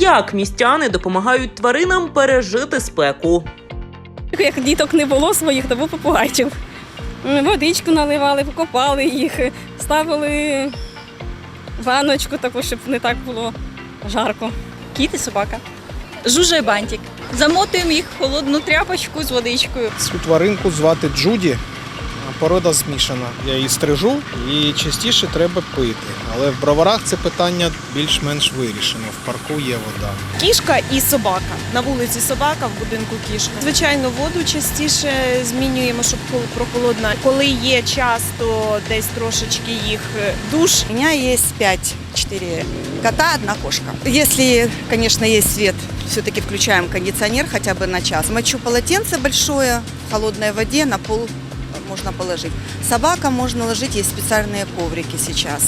Як містяни допомагають тваринам пережити спеку? Як діток не було своїх, то був попугайчик. Водичку наливали, покопали їх, ставили ванночку таку, щоб не так було жарко. Кіт і собака. Жужа бантик. Замотуємо їх в холодну тряпочку з водичкою. Цю тваринку звати Джуді. Порода змішана. Я її стрижу і частіше треба пити. Але в броварах це питання більш-менш вирішено. В парку є вода. Кішка і собака. На вулиці собака, в будинку кішка. Звичайно, воду частіше змінюємо, щоб прохолодна. Коли є час, то десь трошечки їх е, душ. У меня есть пять, четыре кота, одна кошка. Если, конечно, есть свет, все-таки включаем кондиционер хотя бы на час. Мочу полотенце большое в холодной воде, на пол можно положить. Собака можно ложить, есть специальные коврики сейчас.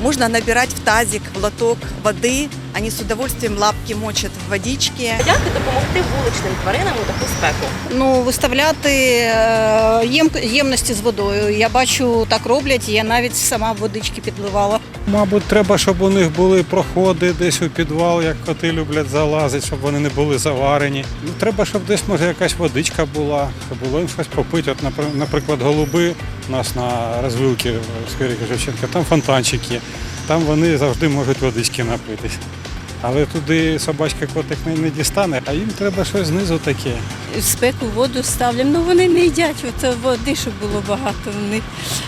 Можно набирать в тазик, в лоток воды. Они с удовольствием лапки мочат в водичке. Як допомогти вуличним тваринам у таку спеку? Ну, виставляти е, єм- ємності з водою. Я бачу, так роблять, я навіть сама водички підливала. Мабуть, треба, щоб у них були проходи десь у підвал, як коти люблять залазити, щоб вони не були заварені. Ну, треба, щоб десь може якась водичка була, щоб було їм щось попити. От, напр- наприклад, голуби у нас на розвилці в сквері там фонтанчик є. Там вони завжди можуть водички напитись. Але туди собачка котик не, не дістане, а їм треба щось знизу таке. Спеку воду ставлю. ну вони не їдять от води, щоб було багато в них.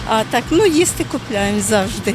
А так, ну їсти купляємо завжди.